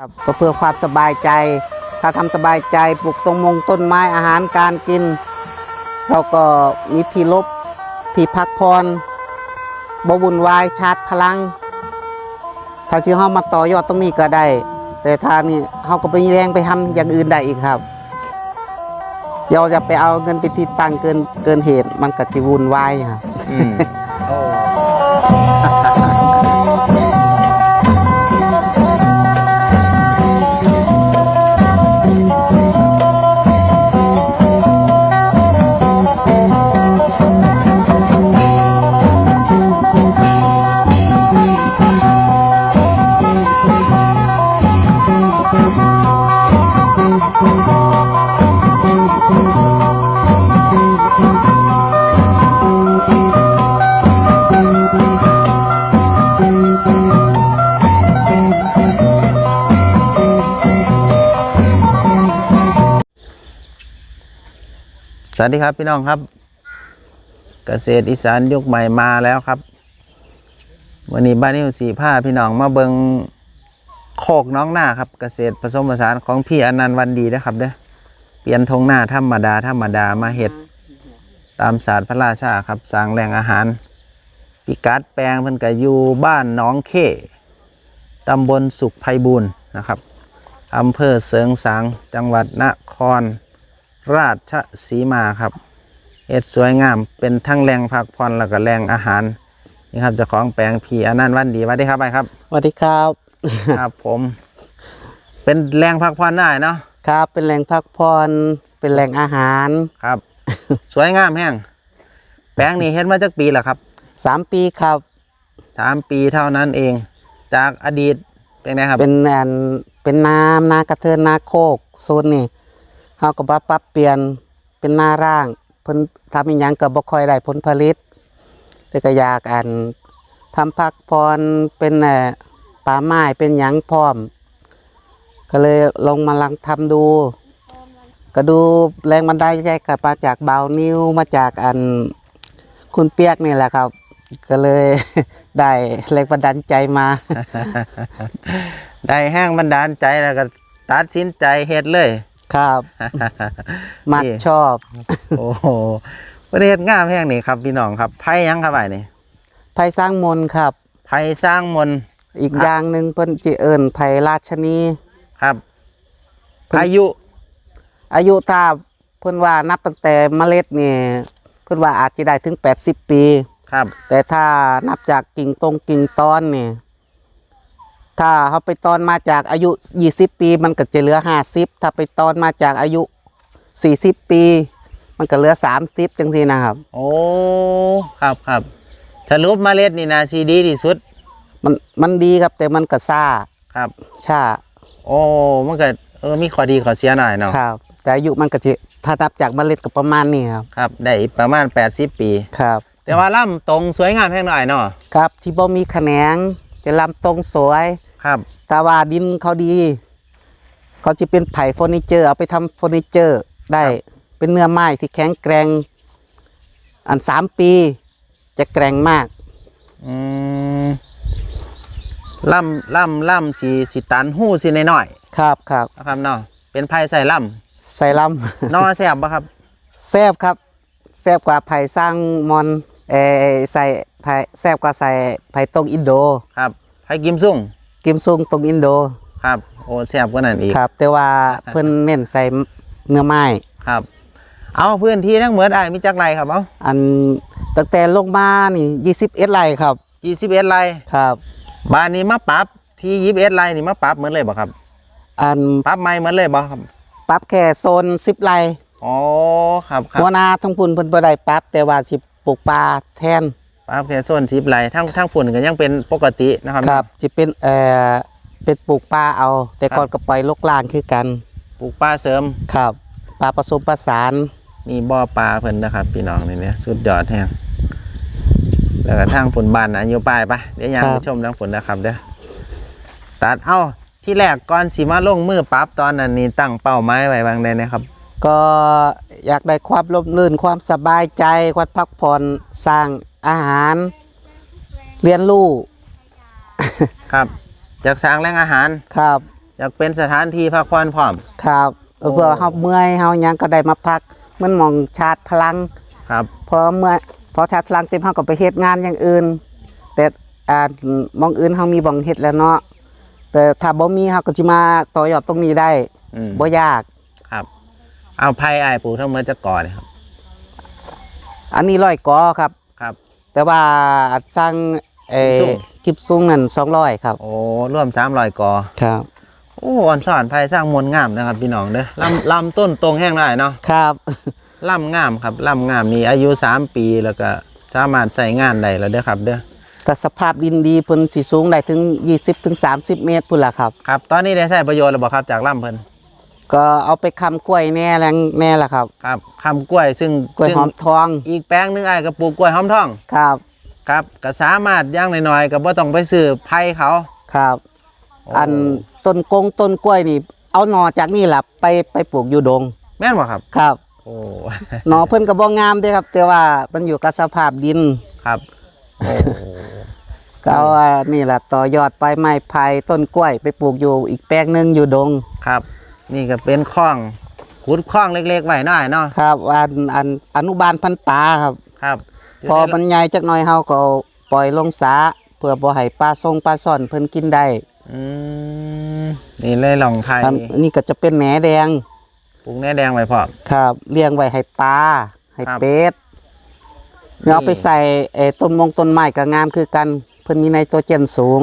ครับก็เพื่อความสบายใจ ถ้าทำสบายใจปลูกต้นมงต้นไม้อาหารการกิน เราก็มีที่ลบที่พักพรบวุ่นวายชาร์จพลัง ถ้าชื่อเฮามาต่อยอดตรงนี้ก็ได้ แต่ถ้านี่เฮาก็ไปแรงไปทำอย่างอื่นได้อีกครับเราจะไปเอาเงินไปที่ตั้งเกินเกินเหตุมันก็จะวุ่นวายครับ วัสดีครับพี่น้องครับ เกษตรอีสานยุคใหม่มาแล้วครับ วันนี้บ้านนี้สีผ้าพี่น้องมาเบิงโคกน้องหน้าครับ เกษตรผสมผสานของพี่อนันต์วันดีนะครับเด้อเปลี่ยนทงหน้าธรรมดาธรรมดามาเห็ด ตามศาสตร์พระราชาครับสร้างแหล่งอาหาร พิกัดแปลงเพิ่นก็อยู่บ้านน้องเข้ตำบลสุขไพบูรณ์นะครับอำเภอเสริงสางจังหวัดนคร ราชสีมาครับเอ็ดสวยงาม เป็นทั้งแรงพักผ่อนแล้วก็แรงอาหารนี่ครับเจ้าของแปลงพีอนันต์วันดีสวัสดีครับไปครับสวัสดีครับครับผม เป็นแรงพักผ่อนได้เนาะครับ เป็นแหล่งพักผ่อนเป็นแหล่งอาหารครับ สวยงามแห้งแปลงนี้เฮ็ดมาจากปีละครับสามปีครับสามปีเท่านั้นเอง จากอดีตเป็นไงครับ เป็นอันเป็นน้ำนากระเทินนาโคกโซนนี่ เฮาก็บ่ปรับเปลี่ยนเป็นหน้าร่างเพิ่นทำอีหยังก็บ่ค่อยได้ผลผลิตแต่ก็อยากอันทำพักพรเป็นเอ่ป่าไม้เป็นหยังพร้อม ก็เลยลองมาลังทำดู ก็ดูแรงบันไดใจกับมาจากเบานิวมาจากอันคุณเปียกนี่แหละครับ ก็เลย ได้แรงบันดาลใจมา ได้แห้งบันดาลใจแล้วก็ตัดสินใจเฮ็ดเลย ครับมักนี่ชอบ โอ้โหประเทศงามแห้งนี่ครับพี่น้องครับไผ่หยังครับไอ้นี่ไผ่สร้างมนต์ครับไผ่สร้างมนต์อีกอย่างหนึ่งเพิ่นจิเอิญไผ่ราชนีครับเพิ่นอายุ อายุถ้าเพิ่นว่านับตั้งแต่เมล็ดนี่เพิ่นว่าอาจจะได้ถึง80ปีครับ แต่ถ้านับจากกิ่งตรงกิ่งตอนนี่ ถ้าเขาไปตอนมาจากอายุ 20 ปี มันก็จะเหลือ 50 ถ้าไปตอนมาจากอายุ 40 ปี มันก็เหลือ 30จังซี่นะครับ โอ้ครับครับสรุปเมล็ดนี่นาซีดีที่สุด มันมันดีครับแต่มันก็ซ่าครับ ช้าโอ้มันก็เออมีข้อดีข้อเสียหน่อยเนาะครับ แต่อายุมันก็จะถ้านับจากเมล็ดก็ประมาณนี้ครับครับ ได้อีกประมาณ 80 ปี ครับ แต่ว่าล่ำตรงสวยงามแห้งหน่อยเนาะครับที่บ่มีแขนง จะลำตรงสวยครับแต่ว่าดินเขาดี เขาจะเป็นไผ่เฟอร์นิเจอร์เอาไปทำเฟอร์นิเจอร์ได้เป็นเนื้อไม้ที่แข็งแกร่งอันสามปี จะแกร่งมากอืมล่ำล่ำล่ำสีสีตันหู้สีน้อยครับครับๆนะครับเนาะเป็นไผ่ใส่ล่ใส่ลำนอแซ่บปะครับำแซบครับแซบกว่าไผ่สร้างมอนเออใส่ ไผ่แซบกว่าใส่ไผ่ตรงอินโด ครับไผ่กิมซุ่งกิมซุงตรงอินโด ครับ โอ้แซ่บกว่านั้นอีก ครับ แต่ว่าเพิ่นเน้นใส่เนื้อไม้ ครับ เอาพื้นที่ทั้งหมดไอ้ายมีจักไรครับ เอาอันตั้งแต่ลงมานี่ยี่สิบเอ็ดไร่ครับยี่สิบเอ็ดไรครับ บ้านนี้มาปรับที่ยี่สิบเอ็ดไรนี่มาปรับเหมือนเลยบ่ครับ อันปรับใหม่เหมือนเลยบ่ครับ ปรับแค่โซนสิบไร่อ๋อ ครับครัหับวหนาทั้งพุ่นเพิ่นบ่ได้ปรับแต่ว่าสิปลูกปลาแทน ปรับแค่ส่วนสิบไรทั้งทั้งฝุ่นก็ยังเป็นปกตินะครับครับสิเป็นเอ่อเป็นปลูกปลาเอา แต่ก่อนก็ปล่อยลกลางคือกัน ปลูกปลาเสริมครับปลาผสมประสานนี่บ่อปลาเพิ่นนะครับพี่น้องนี่เนี่ยสุดยอดแฮงแล้วก็ทางผลบานนะอยู่ป้ายปะเดี๋ยวยามไปชมทางผลนะครับเด้อตัดเอ้าที่แรกก่อนสิมาลงมือปรับตอนนั้นนี่ตั้งเป้าหมายไว้บางใดนะครับ ก็อยากได้ความร่มรื่นความสบายใจความพักผ่อนสร้าง อาหาร เรียนรู้ครับจากสร้างแรงอาหารครับอยากเป็นสถานที่พักผ่อนพร้อม ครับเออโอ้เพื่อเฮาเมื่อยเฮาหยังก็ได้มาพัก มันมองชาร์จพลังครับ พอเมื่อพอชาร์จพลังเต็มเฮาก็ไปเฮ็ดงานอย่างอื่น แต่อ่ามองอื่นเฮามีบ่องเฮ็ดแล้วเนาะแต่ถ้าบ่มีเฮาก็สิมาต่อยอดตรงนี้ได้อืมบ่ยาก ครับ เอาไผ่ไอ้ายปลูกทั้งหมดจะก่อนครับ อันนี้ร้อยกอครับครับ แต่ว่าสร้างเออสูงกิบสูงนั่น200ครับโอ้ร่วมสามรอยกอครับโอ้อ่อนสอนไผ่สร้างมวลงามนะครับ พี่น้องเด้อลำลำต้นตรงแห้งได้เนาะครับล่ำงามครับล่ำงามนี่อายุ3ปีแล้วก็สามารถใส่งานได้แล้วเด้อครับเด้อแต่สภาพดินดีเพิ่นสิสูงได้ถึง 20ถึง30 เมตรพุ่นล่ะครับ ครับ ตอนนี้ได้ใช้ประโยชน์แล้วบ่ครับจากล่ำเพิ่น ก็เอาไปค้ำกล้วยแน่แรงแน่ล่ะครับ ครับคำกล้วยซึ่งกล้วยซึ่งหอมทอง อีกแปลงหนึงไอ้ายก็ปลูกกล้วยหอมทองครับครับก็สามารถอย่างน้อยๆก็บ่ต้องไปซื้อไผ่เขาครับโอันต้นกงต้นกล้วยนี่ เอาหนอจากนี่ล่ะไปไปปลูกอยู่ดง แม่นบ่ครับครับโอ้หนอเพิ่นก็บ่งามเด้ครับ แต่ว่ามันอยู่กับสภาพดินครับโอ้ก็เอาอันนี่ล่ะต่อยอดไปไม้ไผ่ต้นกล้วย ไปปลูกอยู่อีกแปลงหนึงอยู่ดงครับ นี่ก็เป็นคลองขุดคลองเล็กๆไว้หน่อยเนาะครับอันอันอนุบาลพันธุ์ปลาครับ ครับพอมันใหญ่จักหน่อยเฮาก็ปล่อยลงสาเพื่อบ่ให้ปลาทรงปลาซ่อนเพิ่นกินได้อืมนี่เลยหลองไผ่อันอันนี้ก็จะเป็นแหนแดงปลูกแหน่แดงไว้พร้อมครับเลี้ยงไว้ให้ปลาให้ครับเป็ดเนี่ยเอาไปใส่เอ่อต้นมงต้นไม้ก็งามคือกัน เพิ่นมีไนโตรเจนสูง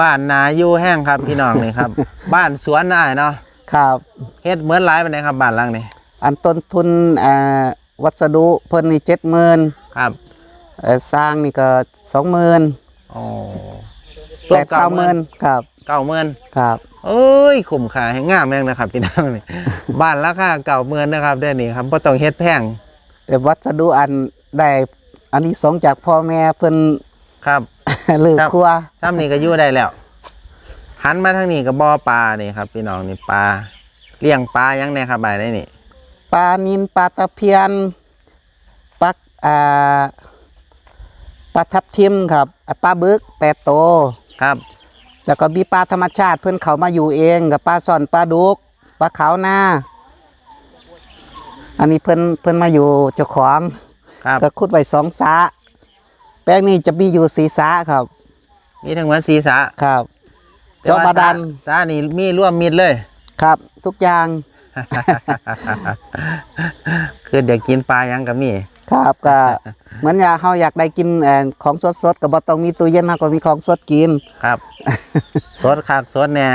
บ้านนาอยู่แห้งครับพี่น้องนี่ครับ บ้านสวนนายเนาะ ครับเฮ็ดเหมือนหลายปานใดครับบ้านหลังนี้อันต้นทุนเอ่อวัสดุเพิ่นนี่70,000ครับเอ่อสร้างนี่ก็20,000โอ้แปดเก้าหมื่นครับเก้าหมื่นครับเอ้ยคุ้มค่าให้งามแม่งนะครับพี่น้องนี่บ้านราคาเก้าหมื่นนะครับเดือนนี้ครับบ่ต้องเฮ็ดแพงแต่วัสดุอันได้อันนี้สงส์จากพ่อแม่เพิ่นครับเลือครับครัวซ้ำนี่ก็อยู่ได้แล้ว หันมาทางนี้ก็บ่อปลานี่ครับ พี่น้องนี่ปลาเลี้ยงปลายังแน่ครับบ่ายได้นี่ปลานินปลาตะเพียนปลาอ่าปลาทับทิมครับอ่าปลาบึกแปดโตวครับ แล้วก็มีปลาธรรมชาติเพื่อนเขามาอยู่เองกับปลาซ่อนปลาดุกปลาขาวหน้า อันนี้เพื่อนเพื่อนมาอยู่เจ้าของครับก็ขุดไว้สองสระแป้งนี้จะมีอยู่สีสระครับ มีทั้งหมด4สระครับแต่ เจ้าว่บาดาลสระสระนี่มีร่วมมิดเลย ครับ ทุกอย่าง คือเดี๋ยวกินปลายังก็มีครับก็เหมือนอยากเขาอยากได้กินเอ่อของสดๆก็บ่ต้องมีตู้เย็นเขาก็มีของสดกินครับ สดคักสดแน่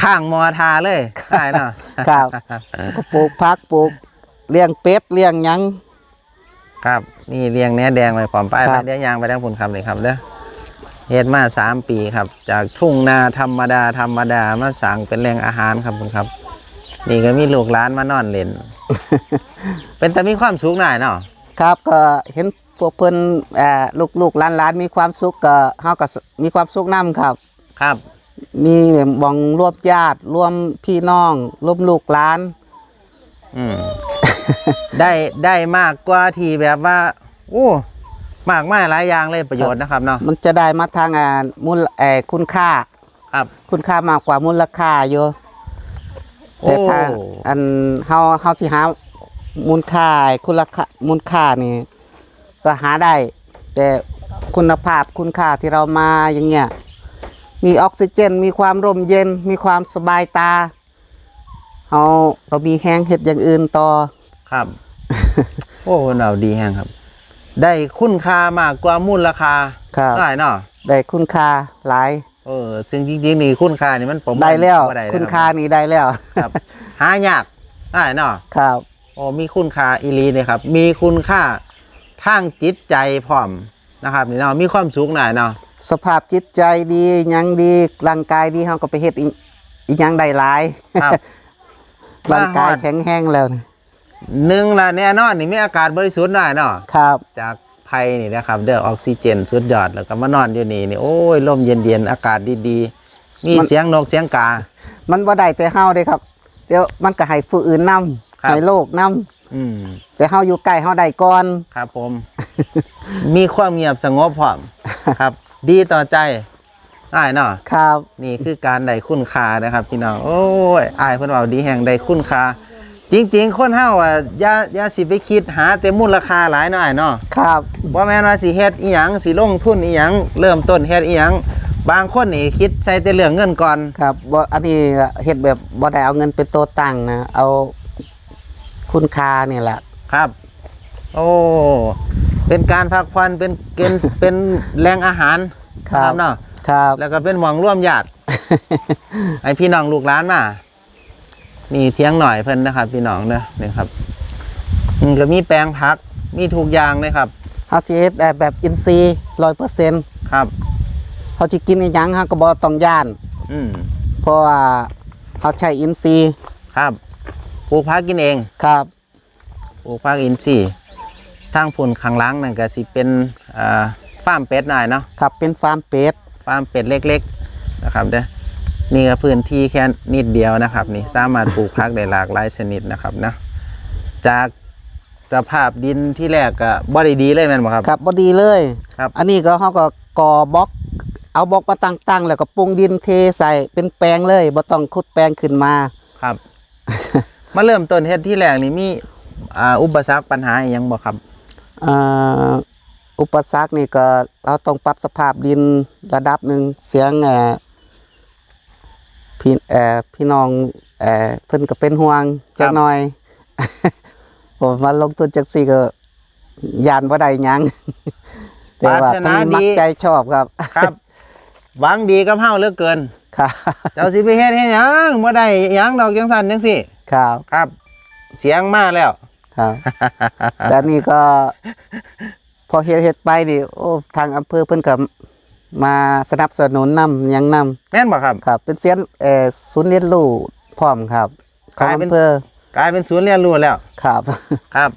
ข้างมอทาเลยได้เนาะครับก็ปลูกพักปลูกเลี้ยงเป็ดเลี้ยงหยังครับ นี่เรียงเนื้อแดงไว้พร้อมไปครับไปเดี๋ยวยางไปทางพุ่นครับเลยครับเด้อ เฮ็ดมาสามปีครับ จากทุ่งนาธรรมดาธรรมดามาสั่งเป็นแหล่งอาหารครับคุณครับ นี่ก็มีลูกหลานมานอนเล่น เป็นแต่มีความสุขหน่อยเนาะครับก็เห็นพวกเพิ่นเอ่อลูกๆหลานๆมีความสุขก็เฮาก็สมีความสุขนํครับ ครับ มีแบบบองรวมญาติรวมพี่น้องรวมลูกหลานอืมได้ได้มากกว่าที่แบบว่าโอ้ มากมายหลายอย่างเลยประโยชน์นะครับเนาะมันจะได้มาทางอ่ามูลเอ่อคุณค่าครับคุณค่ามากกว่ามูลค่าอยู่โอ้แต่ถ้าอันเฮาเฮาสิหามูลค่าคุณราคามูลค่านี่ก็หาได้ แต่คุณภาพคุณค่าที่เรามาอย่างเงี้ยมีออกซิเจน มีความร่มเย็น มีความสบายตาเฮาก็มีแห้งเฮ็ดอย่างอื่นต่อครับ โอ้เราดีแฮงครับ ได้คุณค่ามากกว่ามูลราคาครับได้เนาะได้คุณค่าหลายเออซึ่งจริงๆนี่คุณค่านี่มันประเมินได้แล้วบ่ได้นะคุณค่านี่ได้แล้วครับหายากได้เนาะครับโอ้มีคุณค่าอีหลีเนี่ยครับ มีคุณค่าทางจิตใจพร้อมนะครับนี่เนาะมีความสุขหน่อยเนาะสภาพจิตใจดีหยังดีร่างกายดีเฮาก็ไปเฮ็ดอีอีหยังได้หลายครับร่างกายมาฮอดแข็งแรงแล้วนี่ หนึ่งละแน่นอนนี่มีอากาศบริสุทธิ์หน่อยเนาะครับ จากภัยนี่นะครับเด้อออกซิเจนสุดยอดแล้วก็มานอนอยู่นี่นี่โอ้ยลมเย็นๆอากาศดีๆ มีมันเสียงนกเสียงกา มันบ่ได้แต่เฮาเด้ครับ เดี๋ยวมันก็ให้ผู้อื่นนํครับ ให้โลกนํอืมแต่เฮาอยู่ใกล้เฮาได้ก่อน ครับผม มีความเงียบสงบพร้อม ครับ ดีต่อใจอ้ายเนาะ ครับ นี่คือการได้คุณค่านะครับ พี่น้องโอ้ยอายเพิ่นเว้าดีแห่งได้คุณค่า จริง ๆ คนเฮาอะอย่าอย่าสิไปคิดหาแต่มูลค่าหลายหน่อยเนาะครับบ่แม่นว่าสิเฮ็ดอีหยังสิลงทุนอีหยังเริ่มต้นเฮ็ดอีหยังบางคนนี่คิดใส่แต่เรื่องเงินก่อนครับบ่อันนี้ก็เฮ็ดแบบบ่ได้เอาเงินเป็นตัวตั้งนะเอาคุณค่านี่แหละครับ โอ้เป็นการพักผ่อนเป็นเกณฑ์เป็นแหล่งอาหารครับเนาะครับ แล้วก็เป็นหวังร่วมญาติไอพี่น้องลูกหลานมา นี่เที่ยงหน่อยเพิ่นนะครับ พี่น้องเนอะนี่ครับอืมก็มีแปลงพักมีทุกอย่างเลยครับเฮาสิเฮ็ดแบบแบบอินทรีย์100%ครับเฮาสิกินอีหยังเฮาก็บ่ต้องย่าน อืมเพราะว่าเฮาใช้อินทรีย์ครับปลูกพักกินเองครับปลูกพักอินทรีย์ทางพุ่นข้างหล่างนั่นก็สิเป็นอ่าฟาร์มเป็ดหน่อยเนาะครับเป็นฟาร์มเป็ดฟาร์มเป็ดเล็ก ๆ นะครับเด้อ นี่ก็พื้นที่แค่นิดเดียวนะครับ นี่สามารถปลูกพักได้หลากหลายชนิดนะครับนะจากสภาพดินที่แรกก็บ่ได้ดีเลยแม่นบ่ครับ ครับบ่ดีเลยครับ อันนี้ก็เฮาก็ก่อบล็อก เอาบล็อกมาตั้งๆแล้วก็ปรุงดินเทใส่เป็นแปลงเลยบ่ต้องขุดแปลงขึ้นมาครับ มาเริ่มต้นเฮ็ดที่แรกนี่มีอ่าอุปสรรคปัญหาอหยังบ่ครับอ่าอุปสรรคนี่ก็เราต้องปรับสภาพดินระดับหนึ่งเสียงเอ่อ พี่เอ่อพี่น้องเอ่อเพิ่นก็เป็นห่วงจักหน่อย ผมมาลงทุนจักสี่ก็ยานบ่ได้หยัง แต่ว่าปรารถนาพี่มักดีใจชอบครับ ครับหวังดีกับเฮาเหลือเกิน ครับเจ้าสิไปเฮ็ดเฮ็ดหยังบ่ได้หยังดอกจังซั่นจังซี่ครับครับ เสียงมาแล้ว ครับ แต่นี่ก็ พอเฮ็ดเฮ็ดไปนี่โอ้ทางอำเภอเพิ่นก็ มาสนับสนุนนำยังนำแม่นบ่ครับครับ เป็นเสียนเอ่อศูนย์เรียนรู้พร้อมครับขกองลายเป็น อำเภอกลายเป็นศูนย์เรียนรู้แล้ว ครับ ครับ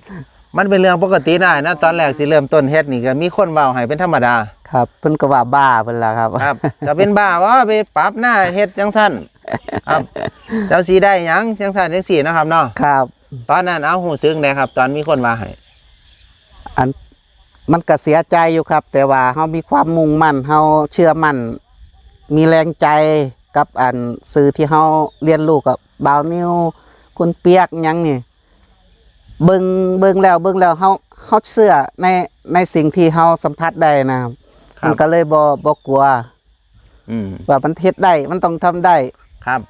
มันเป็นเรื่องปกติได้นะตอนแรกสิเริ่มต้นเฮ็ดนี่ก็มีคนเว้าให้เป็นธรรมดา ครับเพิ่นก็ว่าบ้าเพิ่นล่ะครับ ครับ ก็เป็นบ้าว่าไปปรับหน้าเฮ็ดจังซั่นครับ เจ้าสีได้หยังจังซั่นจังซี่เนาะครับเนาะครับ ตอนนั้นเอาหูซึ้งได้ครับ ตอนมีคนว่าให้อัน มันก็เสียใจอยู่ครับ แต่ว่าเฮามีความมุ่งมั่นเฮาเชื่อมั่น มีแรงใจกับอันสื่อที่เฮาเรียนรู้กับบาวนิวคุณเปียกหยังนี่เบิ่งเบิ่งแล้วเบิ่งแล้วเฮาเฮาเชื่อในในสิ่งที่เฮาสัมผัสได้นะครับครับ มันก็เลยบ่บ่กลัวอืมว่ามันเฮ็ดได้มันต้องทำได้ครับ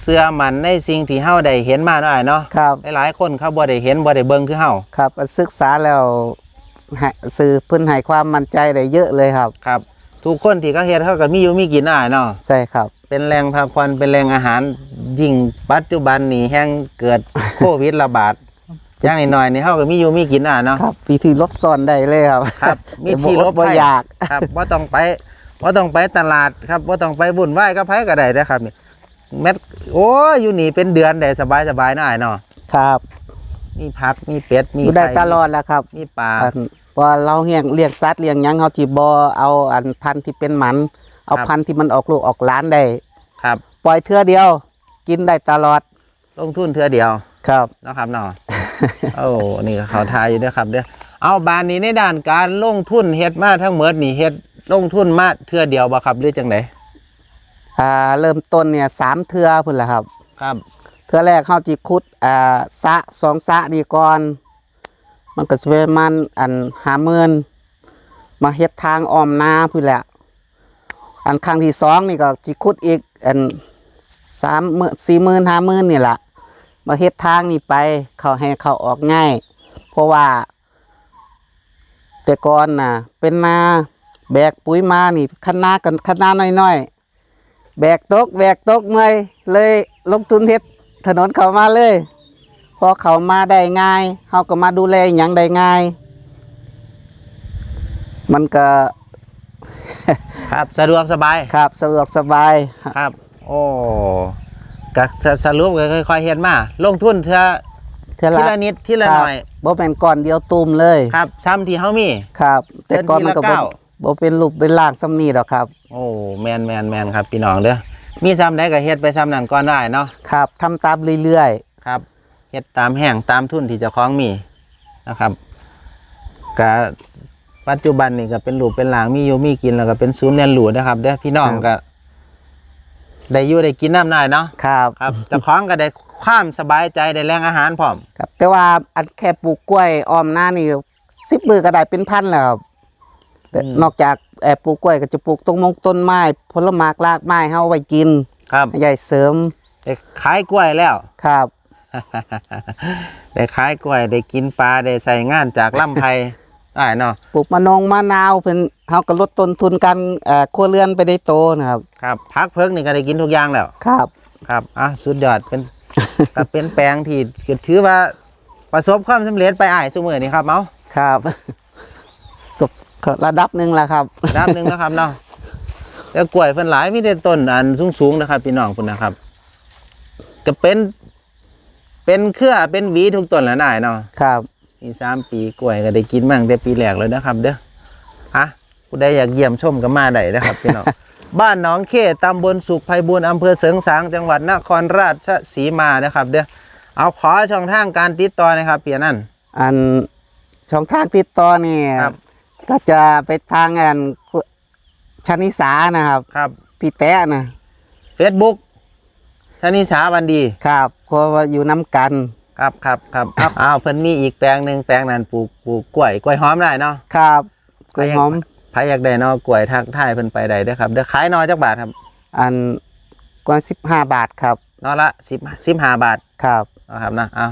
เสื้อมันในสิ่งที่เฮาได้เห็นมาหน่อยเนาะครับ หลายๆคนเขาบ่ได้เห็นบ่ได้เบิ่งคือเฮาครับศึกษาแล้ว ให้สื่อเพิ่นให้ความมั่นใจได้เยอะเลยครับ ครับ ทุกคนที่เขาเฮ็ดเขาก็มีอยู่มีกินได้เนาะใช่ครับ เป็นแหล่งพักผ่อนเป็นแหล่งอาหารยิ่งปัจจุบันนี้แห้งเกิดโควิดระบาดอย่างน้อยๆนี่เฮาก็มีอยู่มีกินอะเนาะครับวิธีลบซ่อนได้เลยครับครับมีที่ลบบ่ภัยอยากครับบ่ต้องไปบ่ต้องไปตลาดครับบ่ต้องไปวุ่นวายกับไผก็ได้นะครับนี่แมทโอ้ยอยู่นี่เป็นเดือนได้สบายๆหน่อยเนาะครับ มีผักมีเป็ดมีอยู่ได้ไข่ตลอดแล้วครับมีปลา อันว่าเราเลี้ยงเลี้ยงสัตว์เลี้ยงหยังเฮาที่บ่เอาอันพันธุ์ที่เป็นหมัน เอาครับ พันธุ์ที่มันออกลูกออกหลานได้ ครับ ปล่อยเทื่อเดียว กินได้ตลอดลงทุนเทื่อเดียวครับ เนาะครับเนาะ โอ้นี่ก็เขาทายอยู่เด้อครับเด้อเอาบานนี้ในด้านการลงทุนเฮ็ดมาทั้งหมดนี่เฮ็ดลงทุนมาเทื่อเดียวบ่ครับหรือจังไดอ่าเริ่มต้นเนี่ยสามเทื่อพุ่นแหละครับ ครับ เทื่อแรกเฮาจิขุดอ่าสะสองสะนี่ก่อน มันก็สิประมาณอัน50,000มาเฮ็ดทางอ้อมนาพุ่นแหละ อันครั้งที่สองนี่ก็จิขุดอีกอันสามหมื่นสี่หมื่นห้าหมื่นนี่แหละมาเฮ็ดทางนี่ไป เขาให้เขาออกง่าย เพราะว่า แต่ก่อนน่ะ เป็นนาแบกปุ๋ยมานี่คันนากันคันนาน้อยๆแบกตกแบกตกเมื่อยเลยลงทุนเฮ็ด ถนนเขามาเลย พอเขามาได้ง่ายเขาก็มาดูแลอหย่างได้ง่าย มันก็ครับสะดวกสบายครับสะดวกสบายครับ โอ้ก็สสรุปก็ค่อยๆเฮ็ดมา ลงทุนเทื่อเท่าทีละนิดทีละหน่อยบ่แม่นก้อนเดียวตูมเลยครับซ้ำที่เฮามีครับ แต่ก่อนมันก็เดือนทีบ่ละเก้าบ่เป็นรูปเป็นร่างซ้ำนี้ดอกครับ โอ้แมนแมนแมนครับพี่น้องเด้อ มีซ้ำใดก็เฮ็ดไปซ้ำนั้นก่อนได้เนาะครับทำตามเรื่อยครับเฮ็ดตามแห้งตามทุนที่เจ้าของมีนะครับก็ปัจจุบันนี่ก็เป็นรูปเป็นหลางมีอยู่มีกินแล้วก็เป็นศูนย์เรียนรู้นะครับเด้อพี่น้องก็ได้อยู่ได้กินน้ำได้เนาะครับครับเจะคล้าของก็ได้ความสบายใจได้แรงอาหารพร้อมครับ แต่ว่าอันแค่ปลูกกล้วยออมหน้านี่สิบมือก็ได้เป็นพันแล้วครับแต่นอกจาก แอบปลูกกล้วยก็จะปลูกต้นมงต้นไม้ผลไม้รากไม้เฮาเอาไว้กินครับให้ใหญ่เสริมได้ขายกล้วยแล้วครับ ได้ขายกล้วยได้กินปลาได้ใส่งานจากล่ำไผ่ได้เนาะปลูกมะนงมะนาวเพิ่นเฮาก็ลดต้นทุนการเอ่อครัวเรือนไปได้โตนะครับ ครับพักเพิกนี่ก็ได้กินทุกอย่างแล้วครับ ครับอะสุดยอดเป็นก็เป็นแปลงที่ถือว่าประสบความสำเร็จไปอ้ายสมือนี่ครับเมาครับ ก็ก็ระดับหนึ่งแล้วครับด้านหนึ่งนะครับเนาะแต่กล้วยเพิ่นหลายมีแต่ต้นอันสูงๆนะครับพี่น้องพุ่นนะครับ ก็เป็นเป็นเครือเป็นหวีทุกต้นแล้วนายเนาะครับมีสามปีกล้วยก็ได้กินมั่งแต่ปีแรกเลยนะครับเด้อฮะผู้ใดอยากเยี่ยมชมก็มาได้นะครับพี่น้องบ้านหนองเขตำบลสุขไพบูลย์อำเภอเสริงสางจังหวัดนครราชสีมานะครับเด้อเอาขอช่องทางการติดต่อนะครับเพียนั่นอันช่องทางติดต่อนี่ครับ ก็จะไปทางอันชนิสานะครับ ครับพี่แตะนะ Facebook ชนิสาวันดี ครับเพราะว่าอยู่น้ำกันครับครับครับครับอ้าวเพิ่นมีอีกแปลงหนึ่งแปลงนั้นปลูกปลูกกล้วยกล้วยหอมได้เนาะครับกล้วยหอมใครอยากได้เนาะกล้วยทักทายเพิ่นไปได้เด้อครับเด้อขายนอจักบาทครับ อันกว่าสิบห้าบาทครับนอละสิบสิบห้าบาทครับนะครับนะเอา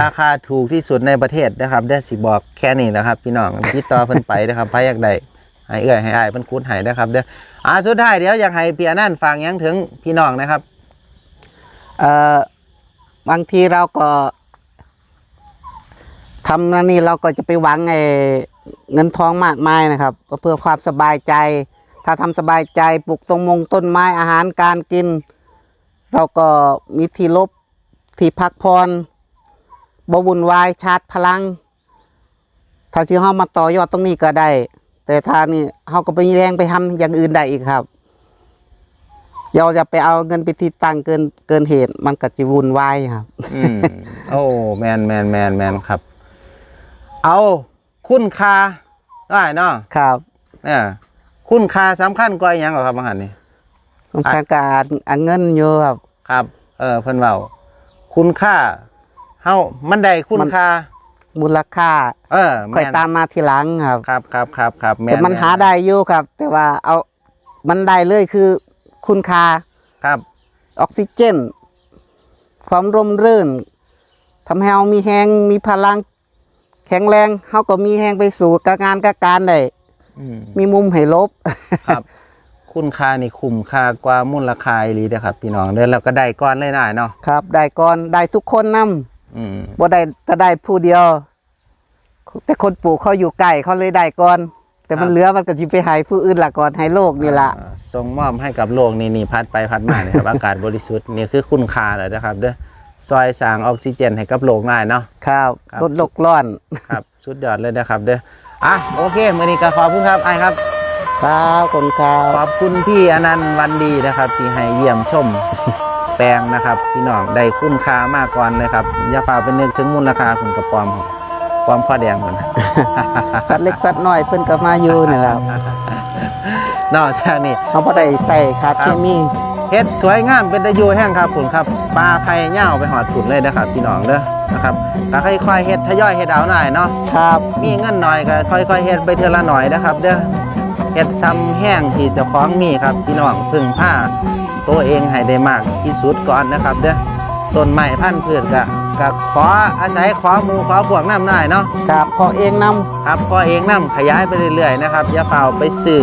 ราคาถูกที่สุดในประเทศนะครับ ได้สิบอกแค่นี้นะครับ พี่น้องติดต่อเพิ่นไปนะครับใครอยากได้ให้เอื้อยให้อายเพิ่นคูดให้นะครับเด้ออ่าสุดท้ายเดี๋ยวอยากให้พี่อนันต์ฟังยังถึงพี่น้องนะครับ เอ่อบางทีเราก็ทำนั่นนี่เราก็จะไปหวังไอ้เงินทองมากมายนะครับ เพื่อความสบายใจ ถ้าทำสบายใจปลูกต้นมงต้นไม้อาหารการกิน เราก็มีที่ลบที่พักพร บวุ่นวายชาร์จพลัง ถ้าชื่อเฮามาต่อยอดตรงนี้ก็ได้ แต่ถ้านี่เฮาก็ไปแรงไปทำอย่างอื่นได้อีกครับเราจะไปเอาเงินไปที่ตั้งเกินเกินเหตุ มันก็จะวุ่นวายครับอืมโอ้แมนแมนแมนแมนครับ เอาคุณค่าได้เนาะครับเนี่ยคุณค่าสำคัญกว่าอหยังเหรอครับบางหันนี่สำคัญการอันเงินอยู่ครับ ครับ เออเพิ่นเว้าคุณค่า เฮามันได้คุณมัน ค่า มูลค่าเออค่อยแนตามมาทีหลังครับ ครับครับครับครับแม่แต่มันแหาได้อยู่ครับ แต่ว่าเอามันได้เลยคือคุณค่าครับ ออกซิเจน ความร่มรื่นทำให้เรามีแหงมีพลัง แข็งแรงเขาก็มีแหงไปสู่การงานการการได้อืม มีมุมให้ลบ ครับ คุณค่านี่คุ้มค่ากว่ามูลค่าอีหลีเด้อครับ พี่น้องเด้อแล้วก็ได้ก้อนเลยนะเนาะครับ ได้ก่อนได้ทุกคนนํอืม บ่ได้จะได้ผู้เดียว แต่คนปลูกเขาอยู่ใกล้เขาเลยได้ก่อน แต่มันเหลือมันก็จะไปให้ผู้อื่นละก่อนให้โลกนี่ละอ่าส่งมอบให้กับโลกนี่นี่พัดไปพัดมาเนี่ยครับอากาศบริสุทธิ์นี่คือคุณค่าเลยนะครับเด้อซอยสร้างออกซิเจนให้กับโลกง่ายเนาะครับครับลดโลกร้อนครับสุดยอดเลยนะครับ เด้ออะโอเคมื้อนี้ก็ขอบคุณครับไอ้ครับครับขอบคุณครัขบอบคุณพี่อนันต์วันดีนะครับ ที่ให้เยี่ยมชม แปลงนะครับ พี่น้องได้คุณค่ามากก่อนเลยครับอย่าฝ่าไปนึกถึงมูลค่าคุณกระปอมครับปอมข้อแดงเหมือนสัตว์เล็กสัตว์น้อยเพิ่นก็มาอยู่นี่แหละครับนอกจากนี้เขาบ่ได้ใส่ขาดเคมีเฮ็ดสวยงามเป็นตะยูแห้งครับคุณครับปลาไผ่เง่าไปหอดผุนเลยนะครับพี่น้องเด้อนะครับก็ค่อยๆเฮ็ดทยอยเฮ็ดเอาหน่อยเนาะครับมีเงินหน่อยก็ค่อยๆเฮ็ดไปเทื่อละหน่อยนะครับ เด้อเฮ็ดซ้ำแห้งที่เจ้าของมีครับพี่น้องพึ่งผ้า ตัวเองให้ได้มากที่สุดก่อนนะครับเด้อต้นไม้พันธุ์พืชก็ก็ขออาศัยขอหมู่ขอพวกน้ำหน่อยเนาะครับพอเองนำครับก็เองนํขยายไปเรื่อยๆนะครับอย่าเฝ้าไปซื้อ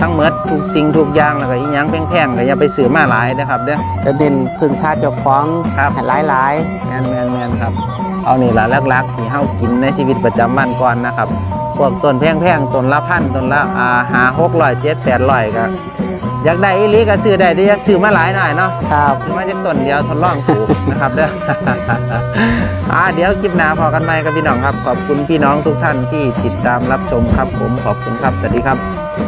ทั้งหมดทุกสิ่งทุกอย่างแล้วก็อีหยังแพงๆก็อย่าไปซื้อมาหลายนะครับเด้อก็เน้นพึ่งพาเจ้าของครับให้หลายแมนแมนแมนครับ เอานี่ละลักๆที่เฮากินในชีวิตประจำวันก่อนนะครับพวกต้นแพงๆต้นละพันต้นละอ่าหาหกร้อยเจ็ดแปดร้อยก็ อยากได้อีหลีก็ซื้อได้แต่อย่าซื้อมาหลายหน่อยเนาะๆครับซื้อมาจากต้นเดียวทดลองปลูกนะครับเด้อ อ่าเดี๋ยวคลิปหน้าพอกันใหม่ครับพี่น้องครับ ขอบคุณพี่น้องทุกท่านที่ติดตามรับชมครับ ผมขอบคุณครับสวัสดีครับ